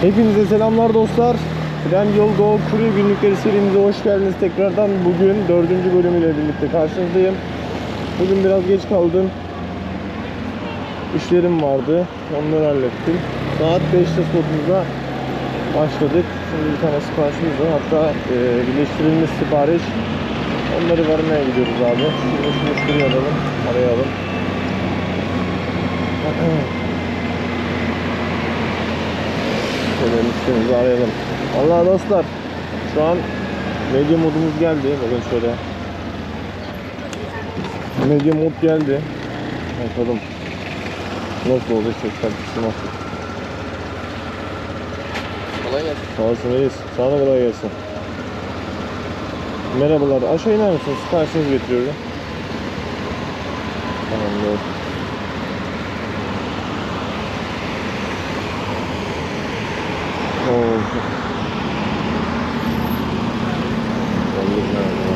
Hepinize selamlar dostlar. Trendyol Go Kurye günlükleri serimize hoş geldiniz tekrardan. Bugün dördüncü bölümüyle birlikte karşınızdayım. Bugün biraz geç kaldım. İşlerim vardı. Onları hallettim. Saat 5'te slotumuzda başladık. Şimdi bir tane siparişimiz var. Hatta e, birleştirilmiş sipariş. Onları vermeye gidiyoruz abi. Şimdi şu müşteriyi alalım. Arayalım. Şöyle müşterimizi arayalım. Allah dostlar. Şu an medya modumuz geldi. Bakın şöyle. Medya mod geldi. Bakalım. Nasıl olacak kalitesi nasıl? Kolay gelsin. Sağ olasın reis. Sana da kolay gelsin. Merhabalar. Aşağı iner misiniz? Siparişinizi getiriyorum. Tamamdır. Oo. Vallahi merhaba.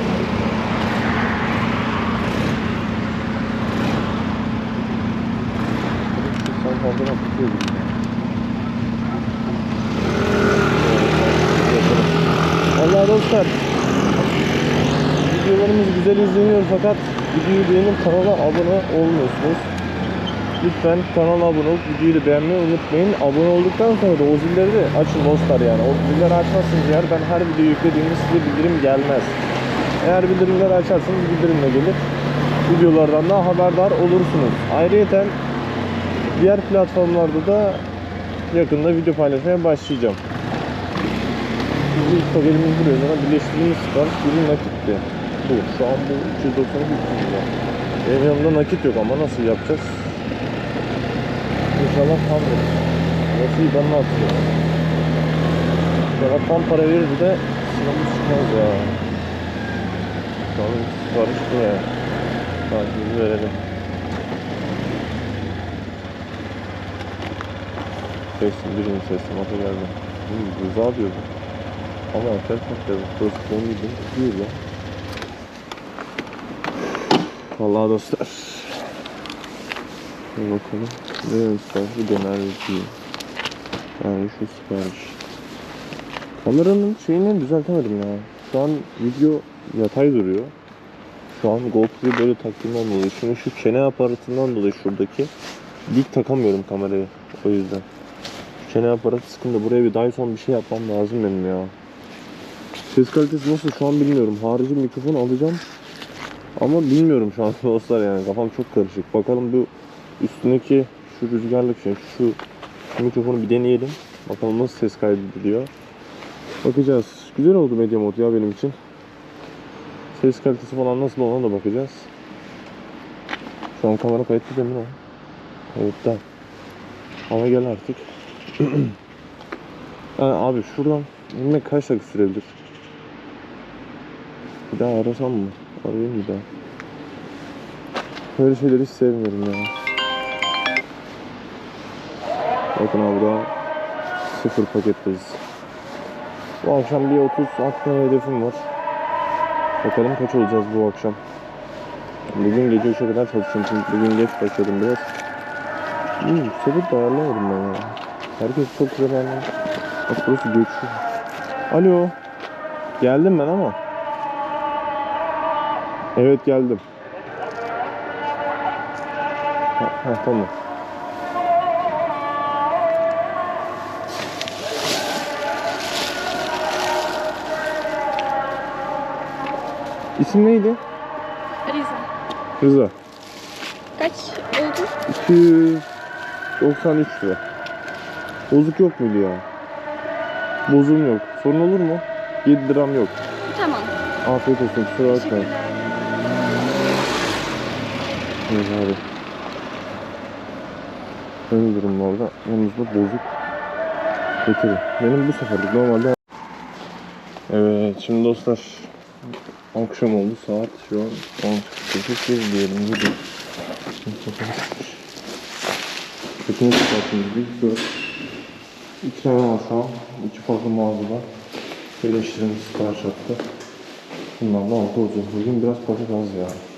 Sen fazla tutuyor gibi. Allah dostlar. Videolarımız güzel izleniyor fakat videoyu beğenip kanala abone olmuyorsunuz. Lütfen kanala abone olup videoyu beğenmeyi unutmayın. Abone olduktan sonra da o zilleri de açın dostlar yani. O zilleri açmazsınız eğer ben her video yüklediğimde size bildirim gelmez. Eğer bildirimleri açarsanız bildirimle gelir. Videolardan da haberdar olursunuz. Ayrıca diğer platformlarda da yakında video paylaşmaya başlayacağım. Biz ilk paketimiz buraya birleştirilmiş sipariş biri nakitti. Bu. Şu an bu 292 lira. Benim yanımda nakit yok ama nasıl yapacağız? İnşallah tam verir. Nasıl IBAN'la atıyor. İnşallah tam para verir de sınavımız çıkmaz ya. An sipariş buraya. Takibimizi verelim. Teslim, birinci teslimata geldi. Hmm, Rıza diyordu. Ama gerçekten burası son gibi diyor ya. Vallahi dostlar. Bir bakalım. Ne sipariş? Bir döner diyor. Yani şu sipariş. Kameranın şeyini düzeltemedim ya. Şu an video yatay duruyor. Şu an GoPro'yu böyle taktığımdan dolayı. Şimdi şu çene aparatından dolayı şuradaki dik takamıyorum kamerayı. O yüzden. Şu çene aparatı sıkıntı. Buraya bir Dyson bir şey yapmam lazım benim ya. Ses kalitesi nasıl şu an bilmiyorum. Harici mikrofon alacağım. Ama bilmiyorum şu an dostlar yani kafam çok karışık. Bakalım bu üstündeki şu rüzgarlık şey, şu, şu mikrofonu bir deneyelim. Bakalım nasıl ses kaydediliyor. Bakacağız. Güzel oldu Media Mod ya benim için. Ses kalitesi falan nasıl ona da bakacağız. Şu an kamera kayıtlı değil mi o? Kayıtta. Ama gel artık. Ha, abi şuradan inmek kaç dakika sürebilir? Bir daha arasam mı? Arayayım bir daha. Böyle şeyleri hiç sevmiyorum ya. Bakın daha sıfır paketteyiz. Bu akşam bir 30 aklına hedefim var. Bakalım kaç olacağız bu akşam. Bugün gece 3'e kadar çalışıyorum çünkü bugün geç başladım biraz. Sebep de ayarlamadım ben ya. Herkes çok güzel ayarlamış. Bak burası göçü. Alo. Geldim ben ama. Evet geldim. Ha, ha tamam. İsim neydi? Rize. Rıza. Kaç oldu? 293 lira. Bozuk yok muydu ya? Bozum yok. Sorun olur mu? 7 liram yok. Tamam. Afiyet olsun. Kusura bakmayın. Evet abi. Ön durumlarda yanımızda bozuk getirin. Benim bu seferlik normalde Evet şimdi dostlar akşam oldu saat şu an 18 diyelim gibi. Kötüne çıkartıyoruz biz 4 İki tane an. İki farklı mağazada birleştirilmiş sipariş attı. Bundan da altı olacak. Bugün biraz paket az ya.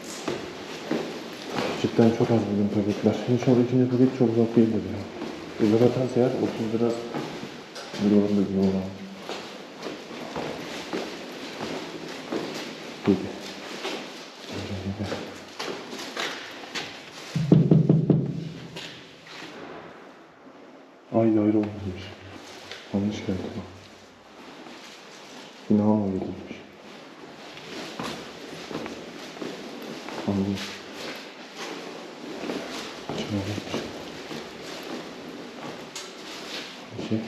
Cidden çok az bugün paketler. İnşallah ikinci paket çok uzak değildir ya. Bu lira eğer 30 lira Doğru da güzel olan. Yedi. Yedi. Ay ayrı olmamış. Yanlış geldi bu. Bina mı gidilmiş? Anladım. Açılmamış. Peki.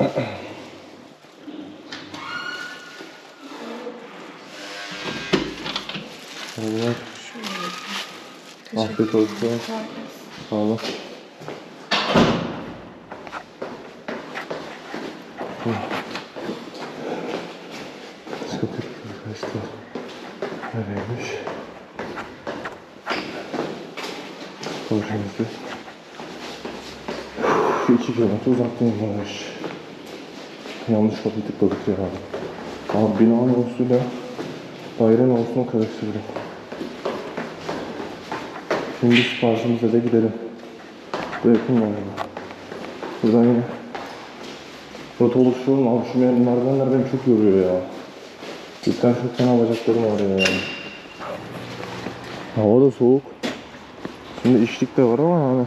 Evet. Afiyet olsun. Sağ olun. Sıkıntı arkadaşlar. Nereymiş? Şu iki kilometre uzaklığındaymış. Yanlış kapıyı tıkladık ya. Abi binanın olsuyla dairenin olsunu karıştırdım. Şimdi siparişimize de gidelim. Bu yakın yani. Buradan yine rota oluşturuyorum abi şu merdivenler beni çok yoruyor ya. Cidden çok fena bacaklarım ağrıyor yani. Hava da soğuk. Şimdi işlik de var ama yani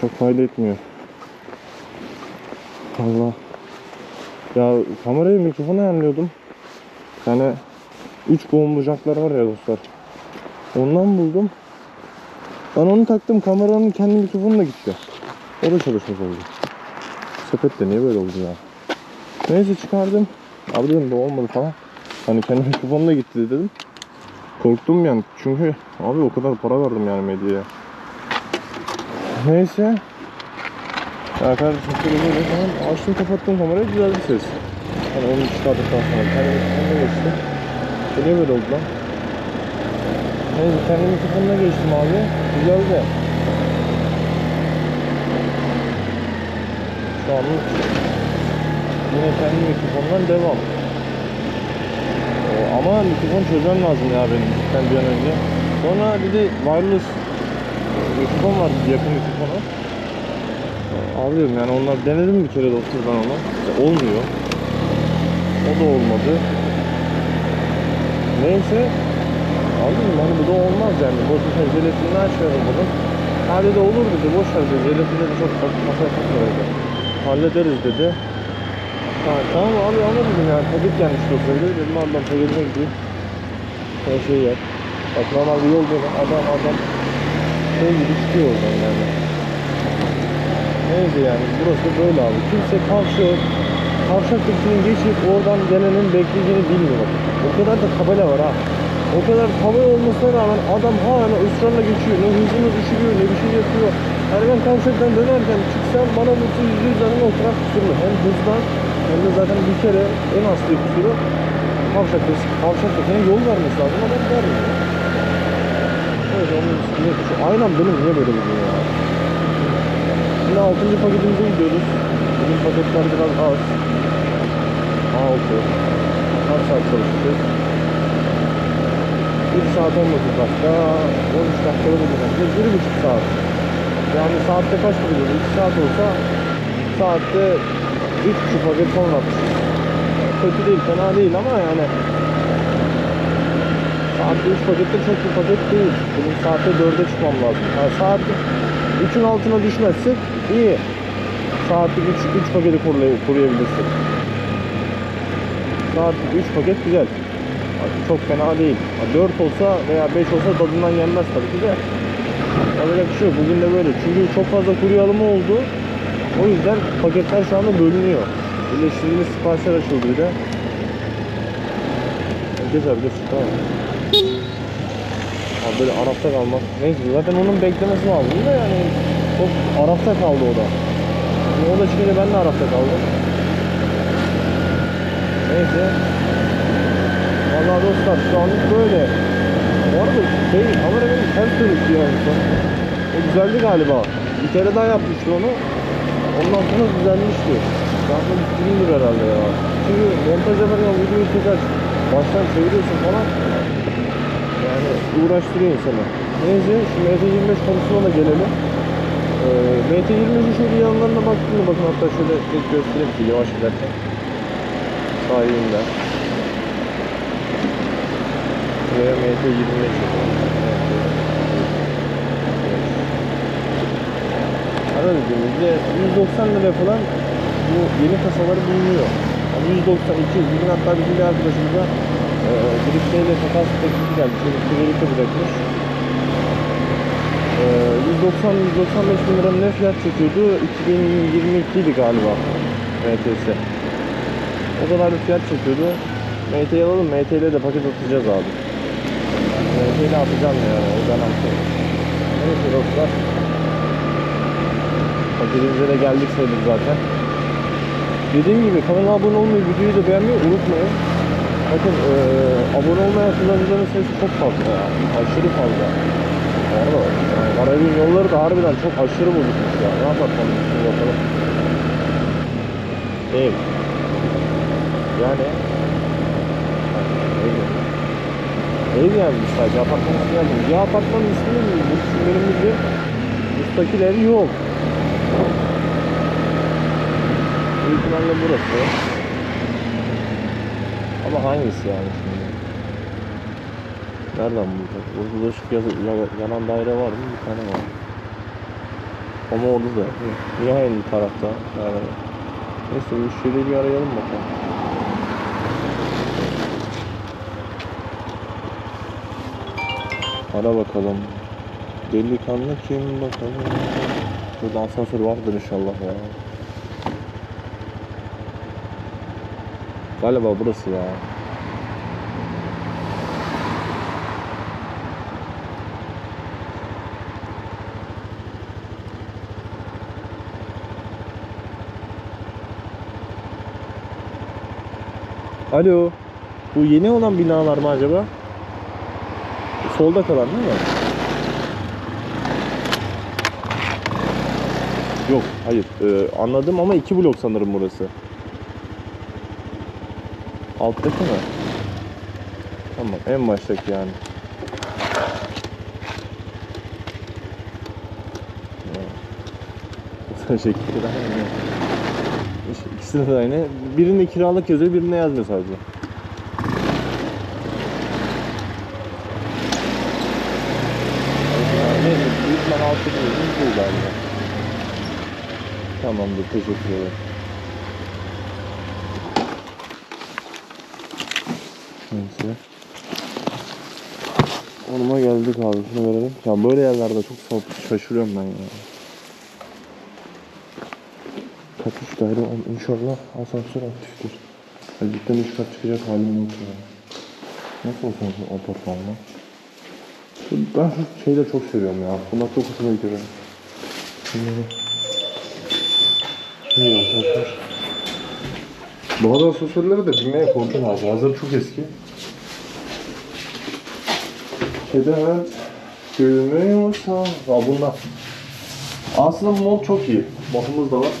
çok fayda etmiyor. Allah. Ya kamerayı mikrofona ayarlıyordum. Yani 3 boğum bucaklar var ya dostlar. Ondan buldum. Ben onu taktım kameranın kendi mikrofonuna gitti. O da çalışmaz oldu. Sepet de niye böyle oldu ya? Neyse çıkardım. Abi dedim bu olmadı falan. Hani kendi mikrofonuna gitti dedim. Korktum yani çünkü abi o kadar para verdim yani medyaya. Neyse. Ya kardeşim böyle falan açtım kapattım kamerayı güzel bir ses. Hani onu çıkardıktan sonra kendi mikrofonuna geçtim. Bu niye böyle oldu lan? Neyse kendi mikrofonuna geçtim abi. Güzel de. Şu anlık yine kendi mikrofondan devam. Ee, ama mikrofon çözmem lazım ya benim cidden bir an önce. Sonra bir de wireless mikrofon var yakın mikrofona. Abi diyorum yani onlar denedim bir kere ben onu. İşte olmuyor. O da olmadı. Neyse. Abi dedim hani bu da olmaz yani. Boş ver jelatini açıyorum bunu. Ha dedi olur dedi boş ver dedi. Jelatini de çok kafaya takma dedi. Hallederiz dedi. Ha, tamam abi ama dedim yani paket gelmiş dosyaydı. Dedim abi ben paketine gideyim. Her şeyi yap. Bak normalde yol böyle adam adam şey gibi çıkıyor oradan yani. Neyse yani burası böyle abi. Kimse karşı kavşak geçişini geçip oradan gelenin bekleyeceğini bilmiyor. O kadar da tabela var ha. O kadar tabela olmasına rağmen adam hala ısrarla geçiyor. Ne hızını düşürüyor ne bir şey yapıyor. Yani ben kavşaktan dönerken çıksam bana mutlu yüzde yüz o kusurlu. Hem hızdan hem de zaten bir kere en az bir kusuru kavşakta, kavşaktakine yol vermesi lazım ama vermiyor. Evet onun üstüne aynen benim niye böyle gidiyor ya? Şimdi 6. paketimize gidiyoruz. Bugün paketler biraz az. 6. Kaç saat çalışacağız? 1 saat 19 dakika, 13 dakikada da gideceğiz. 1,5 saat. Yani saatte kaç gidiyoruz? 2 saat olsa saatte 3,5 paket sonra atmışız. Kötü değil, fena değil ama yani Saatte 3 paket de çok bir paket değil. Benim saatte 4'e çıkmam lazım. Yani saat 3'ün altına düşmezsek iyi. Saatlik 3, 3 paketi koruyabilirsin. Saatlik 3 paket güzel. Çok fena değil. Ha, 4 olsa veya 5 olsa tadından yenmez tabii ki de. Yapacak bir şey yok. Bugün de böyle. Çünkü çok fazla kurye alımı oldu. O yüzden paketler şu anda bölünüyor. Birleştirilmiş siparişler açıldı bir de. Geç abi geç. Tamam. Böyle Arap'ta kalmak. Neyse zaten onun beklemesi lazım da yani çok Arap'ta kaldı o da. Şimdi o da çıkınca ben de Arap'ta kaldım. Neyse. Vallahi dostlar şu anlık böyle. Bu arada şey kamera benim ters dönüştü ya en son. O düzeldi galiba. Bir kere daha yapmıştı onu. Ondan sonra düzelmişti. Zaten bugündür herhalde ya. Çünkü montaj yaparken videoyu tekrar baştan çeviriyorsun falan. Uğraştırıyor insanı. Neyse şu MT25 konusuna gelelim. Ee, MT25'in şöyle yanlarına baktığımda bakın hatta şöyle göstereyim ki yavaş giderken. Sahibinden. Buraya MT25 Ara dediğimizde 190 lira falan bu yeni kasaları bulunuyor. Yani 190, 200, bugün hatta bizim bir arkadaşımıza e, Drifte'yle takas teklifi geldi. Şöyle Frederik'e bırakmış. E, 190-195 bin lira ne fiyat çekiyordu? 2022 idi galiba MTS. O kadar bir fiyat çekiyordu. MT'yi alalım, MT ile de paket atacağız abi. MT ile atacağım yani, o garanti. Neyse dostlar. Paketimize de geldik sayılır zaten. Dediğim gibi kanala abone olmayı, videoyu da beğenmeyi unutmayın. Bakın eee abone olmayan kullanıcıların sayısı çok fazla ya. Aşırı fazla. Orada yani Karayolun yolları da harbiden çok aşırı bozukmuş ya. Ne yapalım şimdi bakalım. Ev. Yani ev. Yani sadece apartman yazdım. Ya apartmanın ismi mi? Bu isimlerimizde müstakil ev yok. Büyük ihtimalle burası. Ama hangisi yani şimdi? Nereden bulacak? Burada ışık yanan daire var mı? Bir tane var. Ama orada da. Niye aynı tarafta? Yani. Neyse bu şöyle bir arayalım bakalım. Ara bakalım. Delikanlı kim bakalım. Burada asansör vardır inşallah ya. Galiba burası ya. Alo. Bu yeni olan binalar mı acaba? Solda kalan değil mi? Yok, hayır. Ee, anladım ama iki blok sanırım burası. Alttaki mi? Tamam, en baştaki yani. İşte İkisinde de aynı. Birinde kiralık yazıyor, birinde yazmıyor sadece. Neyse, ben altı diyorum, bu galiba. Tamamdır, teşekkür ederim. Onuma geldik abi, şunu verelim. Ya böyle yerlerde çok şaşırıyorum ben ya. Kat üç daire, inşallah asansör aktiftir. Ya cidden üç kat çıkacak halim yok ya. Nasıl olsun bu apartmanla? Ben şu şeyleri çok seviyorum ya. Bunlar çok hoşuma gidiyor. benim. Bunları... İyi asansör. Bazı asansörleri de bilmeye korkuyorum abi. Bazıları çok eski. Keder gülmüyorsa... Aa bunlar. Aslında bu mod çok iyi. Modumuz da var.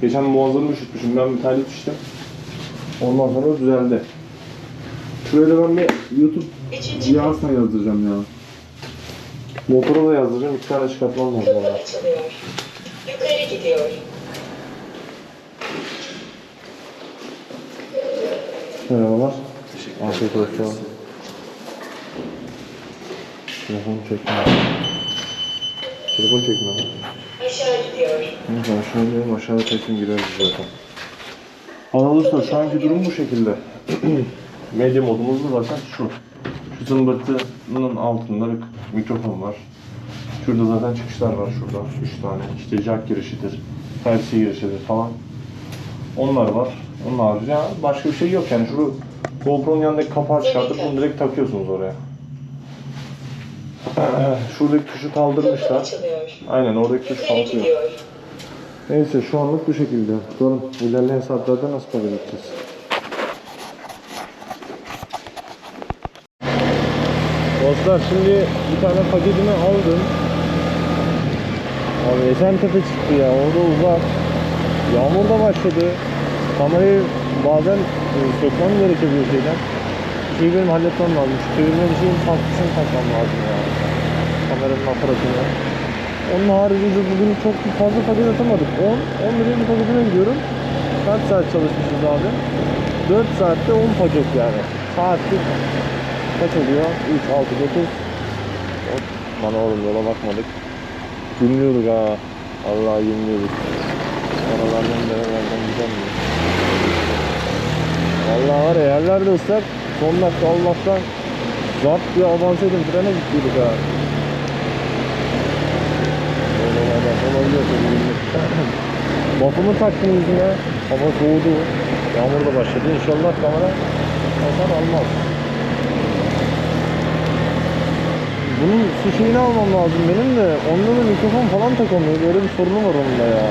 Geçen muazzamı üşütmüşüm. Ben bir tane içtim. Ondan sonra düzeldi. Şuraya da ben bir YouTube Cihazla yazdıracağım ya. Motora da yazdıracağım. İki tane çıkartmam lazım. Kapı açılıyor. Yukarı gidiyor. Merhabalar. Afiyet olsun. Telefon çekme. Telefon çekme. Aşağı gidiyor. Neyse aşağı inelim aşağıda çekim gireriz zaten. Arkadaşlar şu anki durum bu şekilde. Medya modumuz da zaten şu. Şu zımbırtının altında bir mikrofon var. Şurada zaten çıkışlar var şurada. Üç tane. İşte jack girişidir. Type-C girişidir falan. Onlar var. Onun harici ya başka bir şey yok yani. Şu GoPro'nun yanındaki kapağı çıkartıp bunu direkt takıyorsunuz oraya. Şuradaki tuşu kaldırmışlar. Aynen oradaki tuş kalkıyor. Neyse şu anlık bu şekilde. Bakalım ilerleyen saatlerde nasıl para edeceğiz. Dostlar şimdi bir tane paketimi aldım. Abi Esentepe çıktı ya orada uzak. Yağmur da başladı. Kamerayı bazen e, sökmem gerekebiliyor şeyden. Bir şey benim halletmem lazım. Şu çevirme bir şeyin tatlısını takmam lazım ya. Kameranın aparatını. Onun haricinde bugün çok fazla paket atamadık. 10, 10 liraya bir paketine gidiyorum. Kaç saat çalışmışız abi? 4 saatte 10 paket yani. Saatlik kaç oluyor? 3, 6, 9. Hop, Bana oğlum yola bakmadık. Gülmüyorduk ha. Allah gülmüyorduk. Aralardan nerelerden güzel mi? Vallahi var ya yerler de ıslak. Son dakika Allah'tan zart diye avans edin frene gittiydik ha. Öyle olaylar olabiliyor tabii günlük. Buff'ımı taktım yüzüme. Hava soğudu. Yağmur da başladı. İnşallah kamera hasar almaz. Bunun su şeyini almam lazım benim de. Onda da mikrofon falan takamıyor. Böyle bir sorunu var onda ya.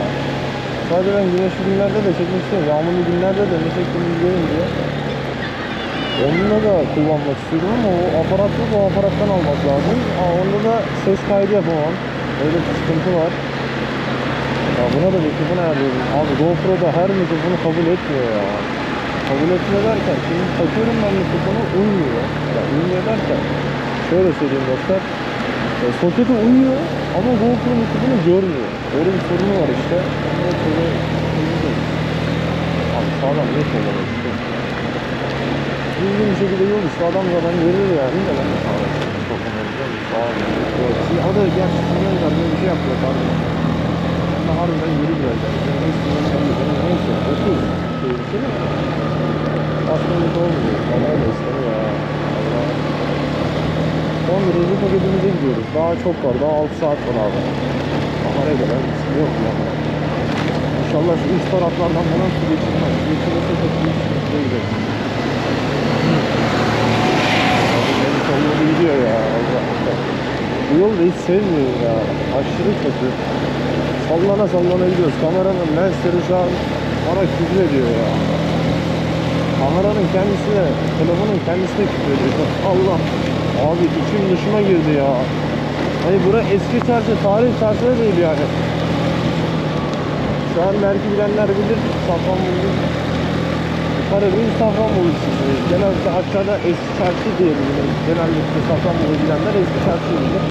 Sadece ben güneşli günlerde de çekmek istiyorum. Yağmurlu günlerde de ne çektiğimi görün diye. Onunla da kullanmak istiyorum ama o aparat yok. O aparattan almak lazım. Aa, onda da ses kaydı yapamam. Öyle bir sıkıntı var. Ya buna da mikrofon ayarlıyorum. Abi GoPro'da her mikrofonu kabul etmiyor ya. Kabul etmiyor derken şimdi takıyorum ben mikrofonu uymuyor. Ya uymuyor derken şöyle söyleyeyim dostlar. E, soketi uyuyor ama GoPro mikrofonu görmüyor. Öyle bir sorunu var işte. Ama o sorunu çözüldü. Abi sağlam ne sorunu işte. Düzgün bir şekilde yol işte adam zaten görür yani de ben de sağlam. Çok önemli. Sağlam. Evet, şimdi o da böyle bir şey yapıyor kardeşim. De harbiden yürü biraz neyse 30 tehlikeli mi? Aslında olmuyor. Bana da istemiyor ya. Allah. 10 liracı paketimize gidiyoruz. Daha çok var. Daha 6 saat var abi. Daha ne kadar? Yok yani. İnşallah şu üst taraflardan falan su geçirmez. Su çok büyük sıkıntıya gideriz. Benim solum gidiyor ya. Allah yolu da hiç sevmiyorum ya. Aşırı kötü. Sallana sallana gidiyoruz. Kameranın lensleri şu an bana küfür ediyor ya. Kameranın kendisi de, telefonun kendisi de küfür ediyor. Allah. Abi içim dışıma girdi ya. Hani bura eski çarşı, tarih çarşı değil yani. Şu an belki bilenler bilir. Safranbolu. Karabük Safranbolu çizgi. Genelde aşağıda eski çarşı diye bilinir. Genellikle Safranbolu bilenler eski çarşı bilir.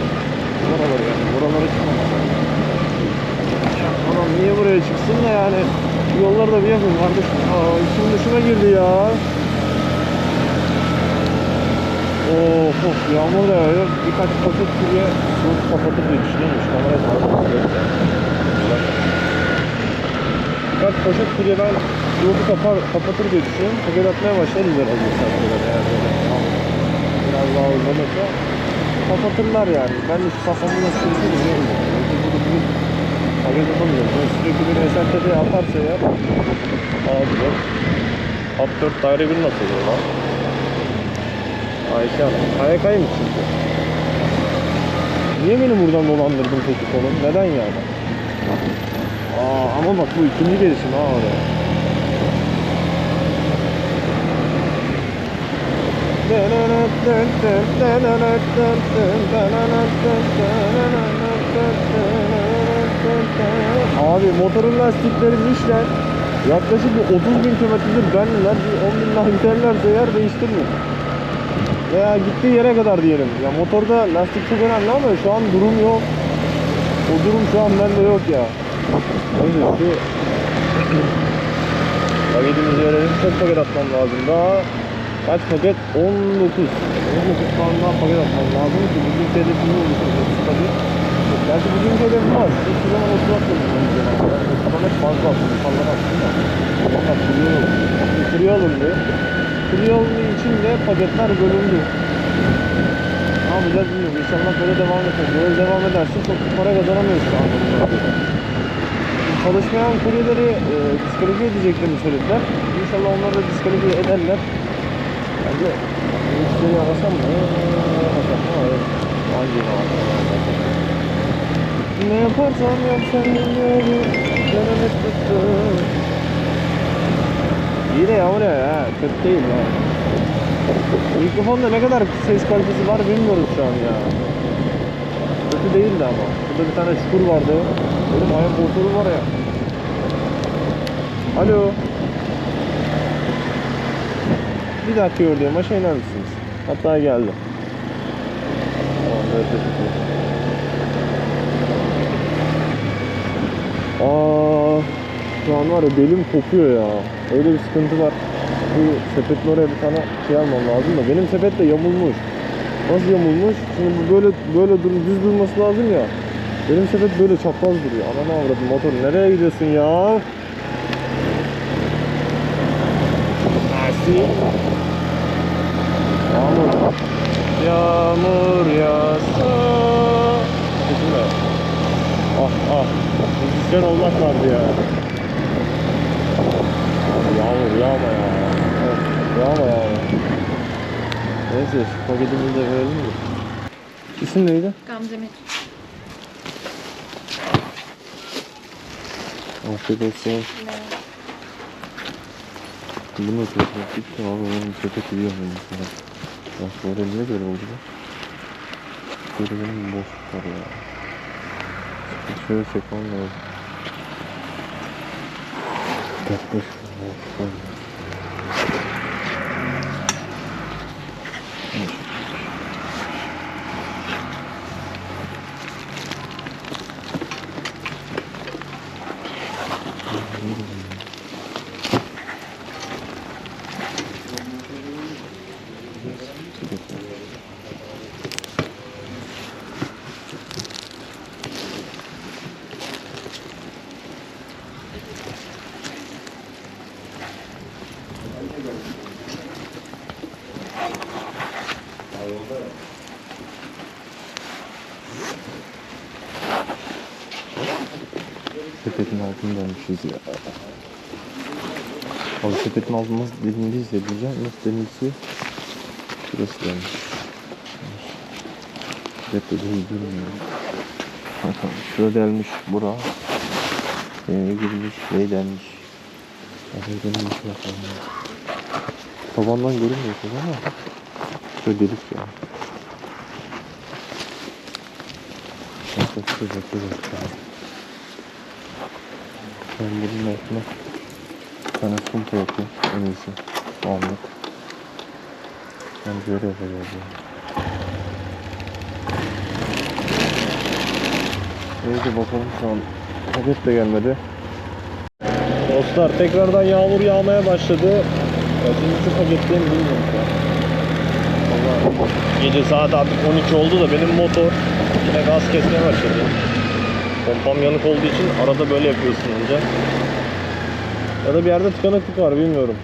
Buraları yani. Buralara çıkmamak. Adam niye buraya çıksın da yani yolları da bir yapın kardeşim. Aa içim dışıma girdi ya. Of of yağmur da yağıyor. Birkaç paket kurye soğuk kapatır diye düşünüyormuş. Kamera. Birkaç poşet kurye ben soğuğu kapar, kapatır diye düşünüyorum. Paket atmaya başlarız herhalde saatlere eğer böyle. Tamam. Biraz daha uzanırsa kapatırlar yani. Ben şu kafamı nasıl sürüsü biliyorum. Atamıyorum. Ben sürekli bir SLT'de atarsa eğer Abi bak. Alt 4 daire 1 nasıl oluyor lan? Ayşe Hanım. KYK'yı mı çünkü? Niye beni buradan dolandırdın peki konu? Neden yani? Aa ama bak bu ikinci gelişim ha oraya. Abi motorun lastikleri Michelin yaklaşık bir 30 bin kilometredir benler bir 10 bin daha eğer değiştirmiyor. Veya gittiği yere kadar diyelim. Ya motorda lastik çok önemli ama şu an durum yok. O durum şu an bende yok ya. Neyse şu paketimizi verelim. Çok paket atmam lazım. Daha kaç paket? 19. 19 tane daha paket atmam lazım ki bugün hedefimiz olursa 30 paket. Gerçi bugün hedefim var. Hiçbir zaman 30 atmadım. Ama hep fazla attım. İnsanlar attım da. Fakat kırıyor. Kırıyor oldu. Kırıyor için de paketler bölündü. Ne yapacağız bilmiyorum. İnşallah böyle devam edecek. Böyle devam ederse çok para kazanamıyoruz şu anda. Çalışmayan kuryeleri e, diskalifiye edeceklerini söylediler. İnşallah onları da diskalifiye ederler. Bence müşteri arasam mı? Arasam mı? Evet. Hangi arasam? Ne yaparsam yap sen beni canımı tuttu. İyi de yağmur ya, kötü değil ya. Mikrofonda ne kadar ses kalitesi var bilmiyorum şu an ya. Kötü değildi ama. Burada bir tane çukur vardı. Benim ayak motoru var ya. Alo. Bir dakika gördüğüm aşağı iner misiniz? Hatta geldi. Tamam, böyle teşekkür ederim. Şu an var ya belim kopuyor ya. Öyle bir sıkıntı var. Bu sepetin oraya bir tane şey almam lazım da. Benim sepet de yamulmuş. Nasıl yamulmuş? Şimdi bu böyle böyle dur, düz durması lazım ya. Benim sepet böyle çapraz duruyor. Ananı avradım motor. Nereye gidiyorsun ya? Mersi. Yağmur. Yağmur yağsa. Ah ah. Müzisyen olmak vardı ya. Yağmur yağma ya. Of, Yağma ya. Neyse şu paketimizi de verelim mi? İsim neydi? Gamze Metin. Afiyet olsun. Bunu da toplattık. Abi benim sepet iyi yapayım sana. Bak böyle niye böyle oldu bu? Böyle benim boşluk var ya. Şöyle çekmem lazım. Yaklaş. Dönmüşüz ya. Abi sepetin altı nasıl delindiyse diyeceğim. Nasıl delindiyse şurası dönmüş. Sepette değil durmuyor. Şurada delmiş bura. Şeye girmiş, şey delmiş. Abi delmiş bakalım. Tabandan görünmüyor ama. Şöyle delik ya. Çok sıcak sıcak. Ben bunun altına bir tane sunta yapayım en iyisi. Şu anlık. Ben böyle yapacağız. Neyse bakalım şu an paket de gelmedi. Dostlar tekrardan yağmur yağmaya başladı. Kaçıncı paketteyim bilmiyorum ya. Valla gece saat artık 12 oldu da benim motor yine gaz kesmeye başladı. Pompam yanık olduğu için arada böyle yapıyorsun önce. Ya da bir yerde tıkanıklık var bilmiyorum.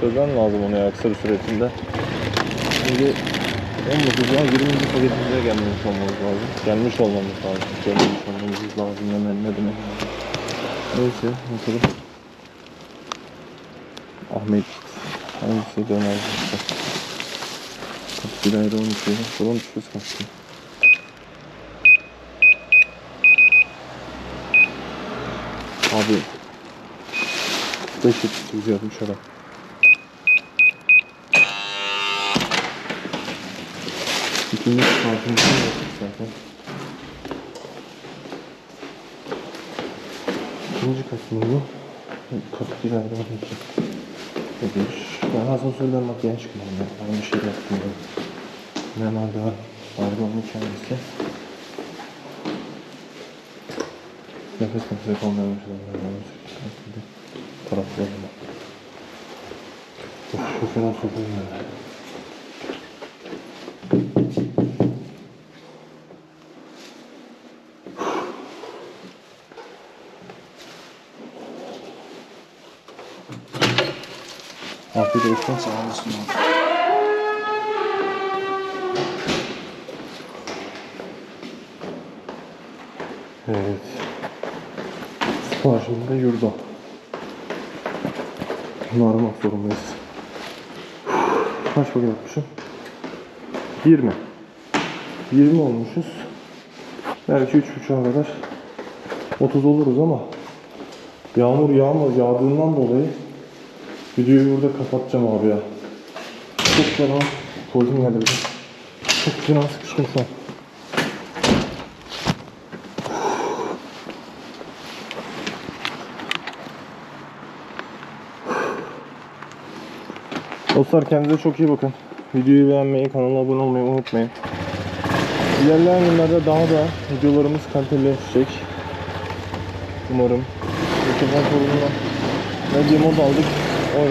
Çözmem lazım onu ya kısa bir süre içinde. Şimdi 19 ya 20. paketimize gelmemiş olmamız lazım. Gelmiş olmamız lazım. Gelmemiş olmamız lazım hemen ne demek. Neyse bakalım. Ahmet hangisi döner. Bir ayrı 12. Buranın düşüyoruz kaçtı. Abi 5 yetiştirici yapmış adam. İkinci yaptık zaten. İkinci kapı ileride var iki. Ödüş. Ben asansörden makyaj çıkmadım ya. Ben bir şey yaptım ya. Normalde var. Ayrı onun kendisi. Nefes nefese kalmaya başladım. Taraflarına. Of şu fena sokuyor ya. Afiyet olsun. Sağ olasın. Evet. De yurda. Bunu aramak zorundayız. Kaç paket yapmışım? 20. 20 olmuşuz. Belki 3.5'a kadar 30 oluruz ama yağmur yağma yağdığından dolayı videoyu burada kapatacağım abi ya. Çok fena koydum geldi. Çok fena sıkıştım şu an. Dostlar kendinize çok iyi bakın. Videoyu beğenmeyi, kanala abone olmayı unutmayın. İlerleyen günlerde daha da videolarımız kaliteleşecek. Umarım. mikrofon sorununa medya mod aldık. O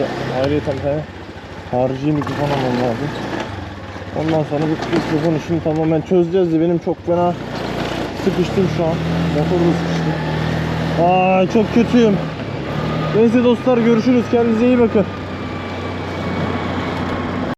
tane harici mikrofon almam lazım. Ondan sonra bu mikrofon işini tamamen çözeceğiz de benim çok fena sıkıştım şu an. Motor da sıkıştı. Ay çok kötüyüm. Neyse dostlar görüşürüz. Kendinize iyi bakın.